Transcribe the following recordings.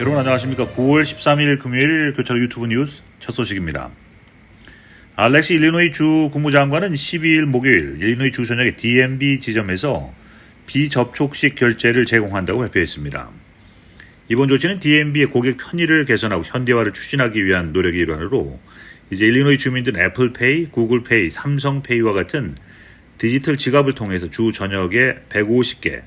여러분 안녕하십니까. 9월 13일 금요일 교차로 유튜브 뉴스 첫 소식입니다. 알렉시 일리노이 주 국무장관은 12일 목요일 일리노이 주 전역의 DMB 지점에서 비접촉식 결제를 제공한다고 발표했습니다. 이번 조치는 DMB의 고객 편의를 개선하고 현대화를 추진하기 위한 노력의 일환으로 이제 일리노이 주민들은 애플페이, 구글페이, 삼성페이와 같은 디지털 지갑을 통해서 주 전역에 150개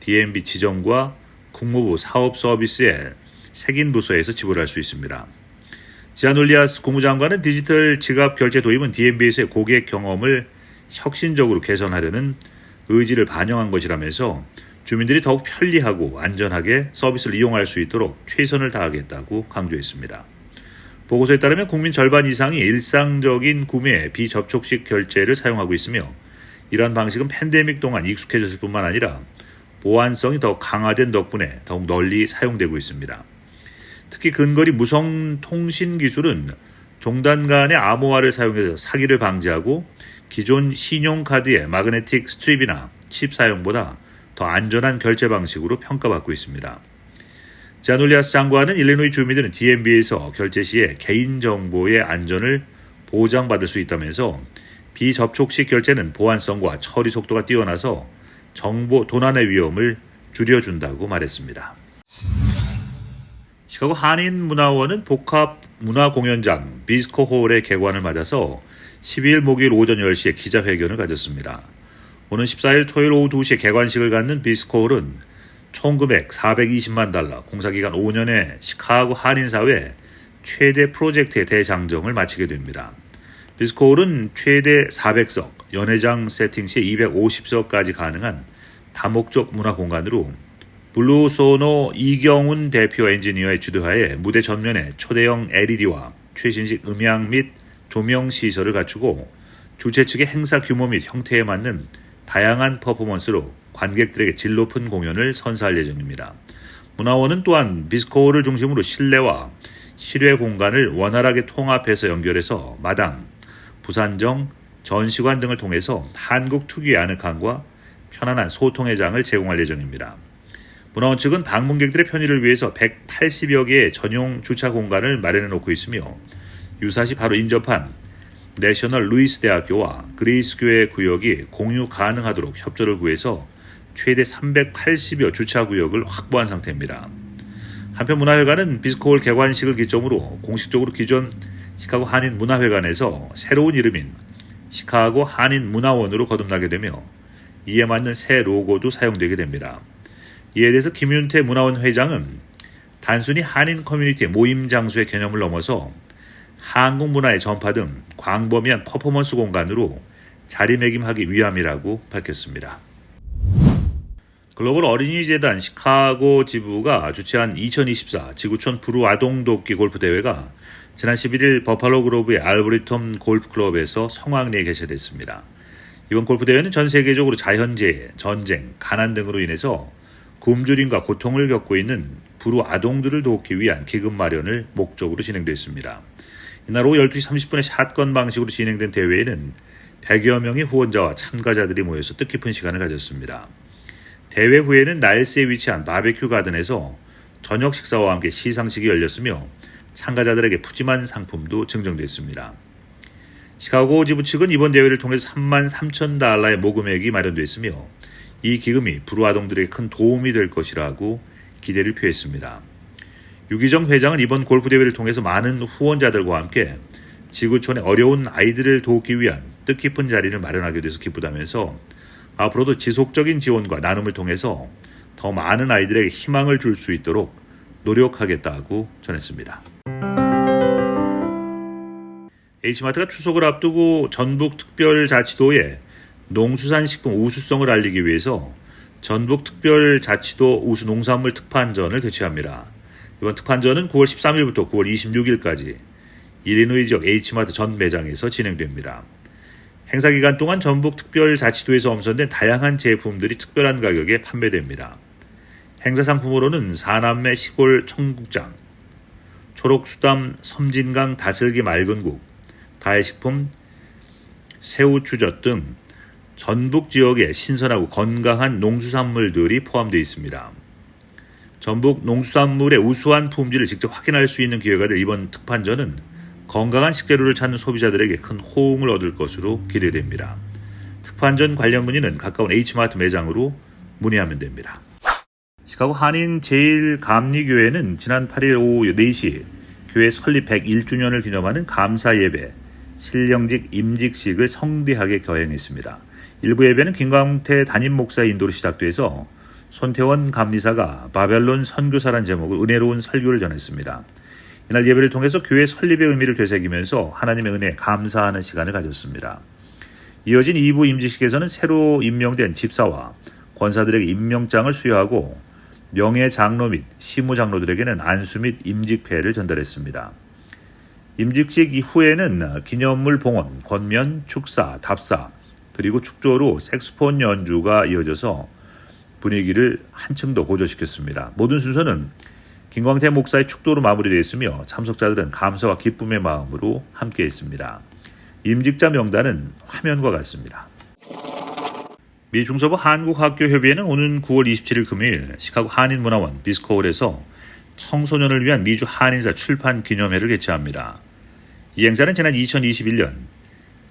DMB 지점과 국무부 사업 서비스의 색인 부서에서 지불할 수 있습니다. 지아놀리아스 국무장관은 디지털 지갑 결제 도입은 DMB에서의 고객 경험을 혁신적으로 개선하려는 의지를 반영한 것이라면서 주민들이 더욱 편리하고 안전하게 서비스를 이용할 수 있도록 최선을 다하겠다고 강조했습니다. 보고서에 따르면 국민 절반 이상이 일상적인 구매 비접촉식 결제를 사용하고 있으며 이러한 방식은 팬데믹 동안 익숙해졌을 뿐만 아니라 보안성이 더 강화된 덕분에 더욱 널리 사용되고 있습니다. 특히 근거리 무선 통신 기술은 종단 간의 암호화를 사용해서 사기를 방지하고 기존 신용카드의 마그네틱 스트립이나 칩 사용보다 더 안전한 결제 방식으로 평가받고 있습니다. 자놀리아스 장관은 일리노이 주민들은 DMB에서 결제 시에 개인정보의 안전을 보장받을 수 있다면서 비접촉식 결제는 보안성과 처리 속도가 뛰어나서 정보 도난의 위험을 줄여준다고 말했습니다. 시카고 한인문화원은 복합 문화공연장 비스코홀의 개관을 맞아서 12일 목요일 오전 10시에 기자회견을 가졌습니다. 오는 14일 토요일 오후 2시에 개관식을 갖는 비스코홀은 총 금액 420만 달러, 공사기간 5년의 시카고 한인사회 최대 프로젝트의 대장정을 마치게 됩니다. 비스코홀은 최대 400석, 연회장 세팅 시 250석까지 가능한 다목적 문화 공간으로 블루소노 이경훈 대표 엔지니어의 주도하에 무대 전면에 초대형 LED와 최신식 음향 및 조명 시설을 갖추고 주최 측의 행사 규모 및 형태에 맞는 다양한 퍼포먼스로 관객들에게 질 높은 공연을 선사할 예정입니다. 문화원은 또한 비스코어를 중심으로 실내와 실외 공간을 원활하게 통합해서 연결해서 마당, 부산정, 전시관 등을 통해서 한국 특유의 아늑함과 편안한 소통의 장을 제공할 예정입니다. 문화원 측은 방문객들의 편의를 위해서 180여 개의 전용 주차 공간을 마련해 놓고 있으며 유사시 바로 인접한 내셔널 루이스 대학교와 그레이스 교회 구역이 공유 가능하도록 협조를 구해서 최대 380여 주차 구역을 확보한 상태입니다. 한편 문화회관은 비스코홀 개관식을 기점으로 공식적으로 기존 시카고 한인 문화회관에서 새로운 이름인 시카고 한인 문화원으로 거듭나게 되며 이에 맞는 새 로고도 사용되게 됩니다. 이에 대해서 김윤태 문화원 회장은 단순히 한인 커뮤니티의 모임 장소의 개념을 넘어서 한국 문화의 전파 등 광범위한 퍼포먼스 공간으로 자리매김하기 위함이라고 밝혔습니다. 글로벌 어린이 재단 시카고 지부가 주최한 2024 지구촌 부루 아동 돕기 골프 대회가 지난 11일 버팔로 그로브의 알브리텀 골프 클럽에서 성황리에 개최됐습니다. 이번 골프 대회는 전 세계적으로 자연재해, 전쟁, 가난 등으로 인해서 굶주림과 고통을 겪고 있는 부루 아동들을 돕기 위한 기금 마련을 목적으로 진행됐습니다. 이날 오후 12시 30분에 샷건 방식으로 진행된 대회에는 100여 명의 후원자와 참가자들이 모여서 뜻깊은 시간을 가졌습니다. 대회 후에는 나일스에 위치한 바베큐 가든에서 저녁 식사와 함께 시상식이 열렸으며 참가자들에게 푸짐한 상품도 증정됐습니다. 시카고 지부 측은 이번 대회를 통해 3만 3천 달러의 모금액이 마련됐으며 이 기금이 불우 아동들에게 큰 도움이 될 것이라고 기대를 표했습니다. 유기정 회장은 이번 골프 대회를 통해서 많은 후원자들과 함께 지구촌의 어려운 아이들을 돕기 위한 뜻깊은 자리를 마련하게 돼서 기쁘다면서 앞으로도 지속적인 지원과 나눔을 통해서 더 많은 아이들에게 희망을 줄 수 있도록 노력하겠다고 전했습니다. H마트가 추석을 앞두고 전북특별자치도에 농수산식품 우수성을 알리기 위해서 전북특별자치도 우수농산물 특판전을 개최합니다. 이번 특판전은 9월 13일부터 9월 26일까지 일리노이 지역 H마트 전 매장에서 진행됩니다. 행사 기간 동안 전북특별자치도에서 엄선된 다양한 제품들이 특별한 가격에 판매됩니다. 행사 상품으로는 사남매 시골 청국장, 초록수담 섬진강 다슬기 맑은국, 다해식품, 새우추젓 등 전북 지역의 신선하고 건강한 농수산물들이 포함되어 있습니다. 전북 농수산물의 우수한 품질을 직접 확인할 수 있는 기회가 될 이번 특판전은 건강한 식재료를 찾는 소비자들에게 큰 호응을 얻을 것으로 기대됩니다. 특판전 관련 문의는 가까운 H마트 매장으로 문의하면 됩니다. 시카고 한인 제일감리교회는 지난 8일 오후 4시 교회 설립 101주년을 기념하는 감사 예배, 신령직 임직식을 성대하게 거행했습니다. 일부 예배는 김광태 담임 목사의 인도로 시작돼서 손태원 감리사가 바벨론 선교사란 제목을 은혜로운 설교를 전했습니다. 이날 예배를 통해서 교회 설립의 의미를 되새기면서 하나님의 은혜에 감사하는 시간을 가졌습니다. 이어진 2부 임직식에서는 새로 임명된 집사와 권사들에게 임명장을 수여하고 명예 장로 및 시무 장로들에게는 안수 및 임직패를 전달했습니다. 임직식 이후에는 기념물 봉헌, 권면, 축사, 답사, 그리고 축조로 색스폰 연주가 이어져서 분위기를 한층 더 고조시켰습니다. 모든 순서는 김광태 목사의 축도로 마무리되었으며 참석자들은 감사와 기쁨의 마음으로 함께했습니다. 임직자 명단은 화면과 같습니다. 미 중서부 한국학교협의회는 오는 9월 27일 금요일 시카고 한인문화원 비스코홀에서 청소년을 위한 미주 한인사 출판 기념회를 개최합니다. 이 행사는 지난 2021년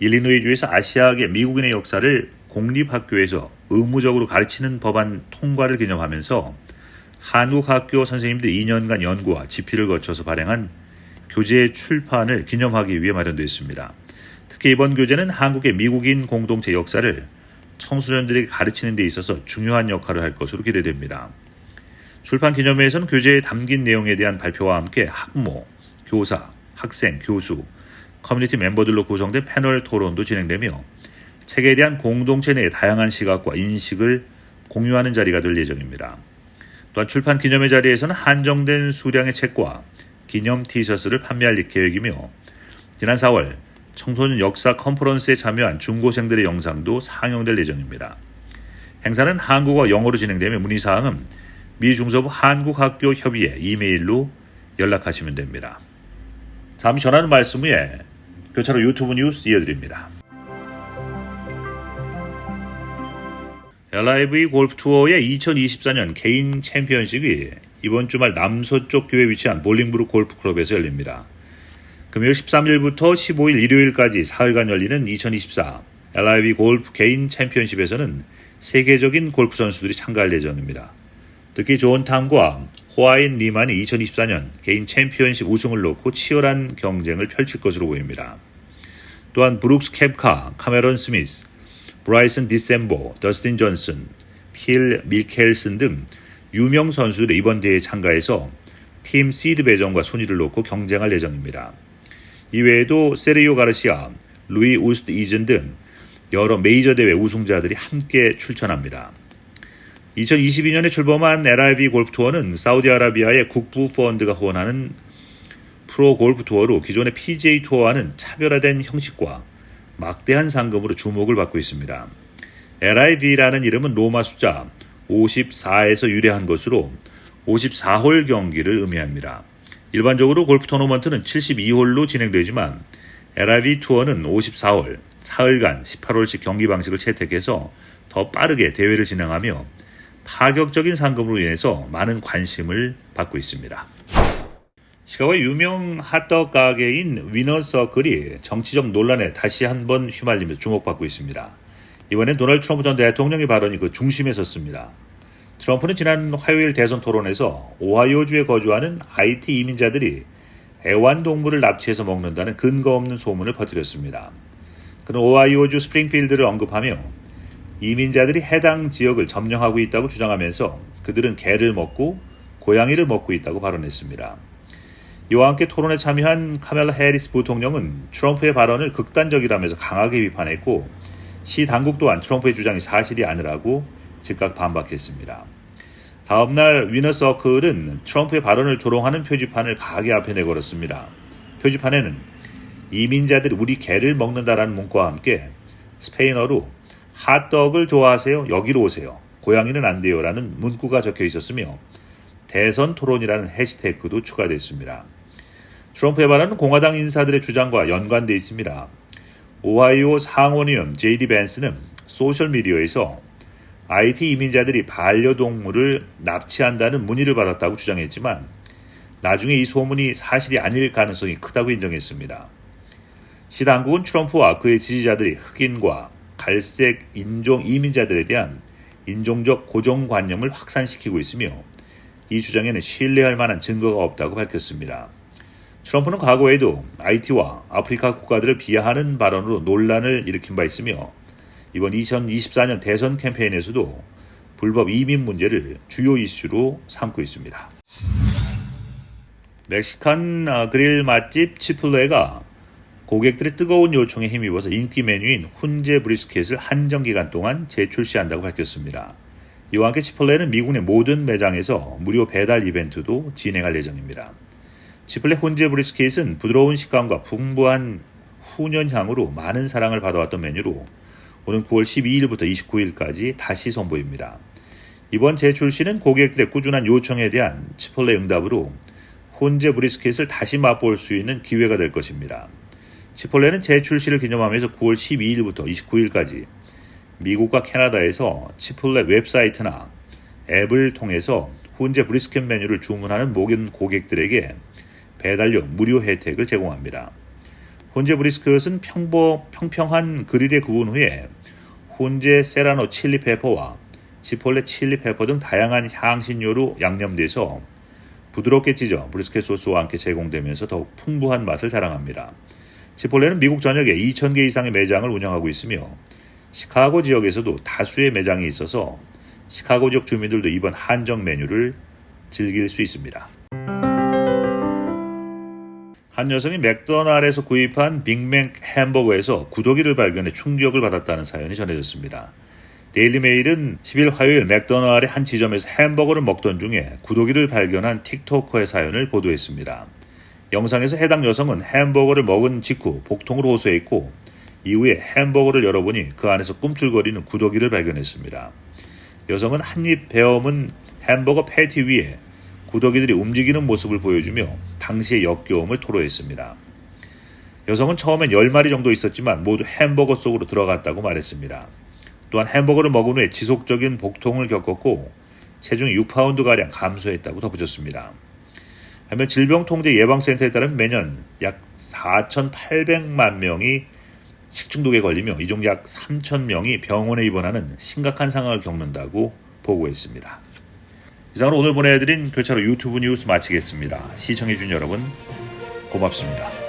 일리노이주에서 아시아계 미국인의 역사를 공립학교에서 의무적으로 가르치는 법안 통과를 기념하면서 한국 학교 선생님들 2년간 연구와 집필을 거쳐서 발행한 교재 출판을 기념하기 위해 마련되었습니다. 특히 이번 교재는 한국의 미국인 공동체 역사를 청소년들에게 가르치는 데 있어서 중요한 역할을 할 것으로 기대됩니다. 출판 기념회에서는 교재에 담긴 내용에 대한 발표와 함께 학모, 교사, 학생, 교수, 커뮤니티 멤버들로 구성된 패널 토론도 진행되며 책에 대한 공동체 내의 다양한 시각과 인식을 공유하는 자리가 될 예정입니다. 또한 출판 기념회 자리에서는 한정된 수량의 책과 기념 티셔츠를 판매할 계획이며 지난 4월 청소년 역사 컨퍼런스에 참여한 중고생들의 영상도 상영될 예정입니다. 행사는 한국어 영어로 진행되며 문의사항은 미 중서부 한국학교 협의회 이메일로 연락하시면 됩니다. 잠시 전하는 말씀 후에 교차로 유튜브 뉴스 이어드립니다. LIV 골프 투어의 2024년 개인 챔피언십이 이번 주말 남서쪽 교에 위치한 볼링브룩 골프 클럽에서 열립니다. 금요일 13일부터 15일 일요일까지 사흘간 열리는 2024 LIV 골프 개인 챔피언십에서는 세계적인 골프 선수들이 참가할 예정입니다. 특히 존 탐과 호아인 니만이 2024년 개인 챔피언십 우승을 놓고 치열한 경쟁을 펼칠 것으로 보입니다. 또한 브룩스 캡카, 카메론 스미스, 브라이슨 디셈보, 더스틴 존슨, 필 밀켈슨 등 유명 선수들이 이번 대회에 참가해서 팀 시드 배정과 순위를 놓고 경쟁할 예정입니다. 이외에도 세리오 가르시아, 루이 우스트 이즌 등 여러 메이저 대회 우승자들이 함께 출전합니다. 2022년에 출범한 LIV 골프 투어는 사우디아라비아의 국부 펀드가 후원하는 프로 골프 투어로 기존의 PGA 투어와는 차별화된 형식과 막대한 상금으로 주목을 받고 있습니다. LIV라는 이름은 로마 숫자 54에서 유래한 것으로 54홀 경기를 의미합니다. 일반적으로 골프 토너먼트는 72홀로 진행되지만 LIV 투어는 54홀, 사흘간 18홀씩 경기 방식을 채택해서 더 빠르게 대회를 진행하며 파격적인 상금으로 인해서 많은 관심을 받고 있습니다. 시카고의 유명 핫도그 가게인 위너서클이 정치적 논란에 다시 한번 휘말리며 주목받고 있습니다. 이번엔 도널드 트럼프 전 대통령의 발언이 그 중심에 섰습니다. 트럼프는 지난 화요일 대선 토론에서 오하이오주에 거주하는 IT 이민자들이 애완동물을 납치해서 먹는다는 근거 없는 소문을 퍼뜨렸습니다. 그는 오하이오주 스프링필드를 언급하며 이민자들이 해당 지역을 점령하고 있다고 주장하면서 그들은 개를 먹고 고양이를 먹고 있다고 발언했습니다. 이와 함께 토론에 참여한 카멜라 해리스 부통령은 트럼프의 발언을 극단적이라면서 강하게 비판했고 시 당국 또한 트럼프의 주장이 사실이 아니라고 즉각 반박했습니다. 다음날 위너 서클은 트럼프의 발언을 조롱하는 표지판을 가게 앞에 내걸었습니다. 표지판에는 이민자들이 우리 개를 먹는다라는 문구와 함께 스페인어로 핫떡을 좋아하세요? 여기로 오세요. 고양이는 안 돼요 라는 문구가 적혀 있었으며 대선 토론이라는 해시태그도 추가됐습니다. 트럼프의 발언은 공화당 인사들의 주장과 연관되어 있습니다. 오하이오 상원의원 제이디 벤스는 소셜미디어에서 IT 이민자들이 반려동물을 납치한다는 문의를 받았다고 주장했지만 나중에 이 소문이 사실이 아닐 가능성이 크다고 인정했습니다. 시 당국은 트럼프와 그의 지지자들이 흑인과 갈색 인종 이민자들에 대한 인종적 고정관념을 확산시키고 있으며 이 주장에는 신뢰할 만한 증거가 없다고 밝혔습니다. 트럼프는 과거에도 IT와 아프리카 국가들을 비하하는 발언으로 논란을 일으킨 바 있으며 이번 2024년 대선 캠페인에서도 불법 이민 문제를 주요 이슈로 삼고 있습니다. 멕시칸 아, 그릴 맛집 치플레가 고객들의 뜨거운 요청에 힘입어서 인기 메뉴인 훈제 브리스켓을 한정 기간 동안 재출시한다고 밝혔습니다. 이와 함께 치플레는 미국 내 모든 매장에서 무료 배달 이벤트도 진행할 예정입니다. 치플레 훈제 브리스켓은 부드러운 식감과 풍부한 훈연향으로 많은 사랑을 받아왔던 메뉴로 오는 9월 12일부터 29일까지 다시 선보입니다. 이번 재출시는 고객들의 꾸준한 요청에 대한 치플레 응답으로 혼제 브리스켓을 다시 맛볼 수 있는 기회가 될 것입니다. 치폴레는 재출시를 기념하면서 9월 12일부터 29일까지 미국과 캐나다에서 치폴레 웹사이트나 앱을 통해서 혼제 브리스켓 메뉴를 주문하는 모든 고객들에게 배달료 무료 혜택을 제공합니다. 혼제 브리스켓은 평보, 평평한 그릴에 구운 후에 혼제 세라노 칠리 페퍼와 치폴레 칠리 페퍼 등 다양한 향신료로 양념돼서 부드럽게 찢어 브리스켓 소스와 함께 제공되면서 더욱 풍부한 맛을 자랑합니다. 치폴레는 미국 전역에 2,000개 이상의 매장을 운영하고 있으며 시카고 지역에서도 다수의 매장이 있어서 시카고 지역 주민들도 이번 한정 메뉴를 즐길 수 있습니다. 한 여성이 맥도날드에서 구입한 빅맥 햄버거에서 구더기를 발견해 충격을 받았다는 사연이 전해졌습니다. 데일리메일은 10일 화요일 맥도날드의 한 지점에서 햄버거를 먹던 중에 구더기를 발견한 틱토커의 사연을 보도했습니다. 영상에서 해당 여성은 햄버거를 먹은 직후 복통을 호소했고 이후에 햄버거를 열어보니 그 안에서 꿈틀거리는 구더기를 발견했습니다. 여성은 한 입 베어문 햄버거 패티 위에 구더기들이 움직이는 모습을 보여주며 당시의 역겨움을 토로했습니다. 여성은 처음엔 10마리 정도 있었지만 모두 햄버거 속으로 들어갔다고 말했습니다. 또한 햄버거를 먹은 후에 지속적인 복통을 겪었고 체중이 6파운드가량 감소했다고 덧붙였습니다. 하면 질병통제 예방센터에 따르면 매년 약 4,800만 명이 식중독에 걸리며 이 중 약 3,000명이 병원에 입원하는 심각한 상황을 겪는다고 보고했습니다. 이상으로 오늘 보내드린 교차로 유튜브 뉴스 마치겠습니다. 시청해주신 여러분 고맙습니다.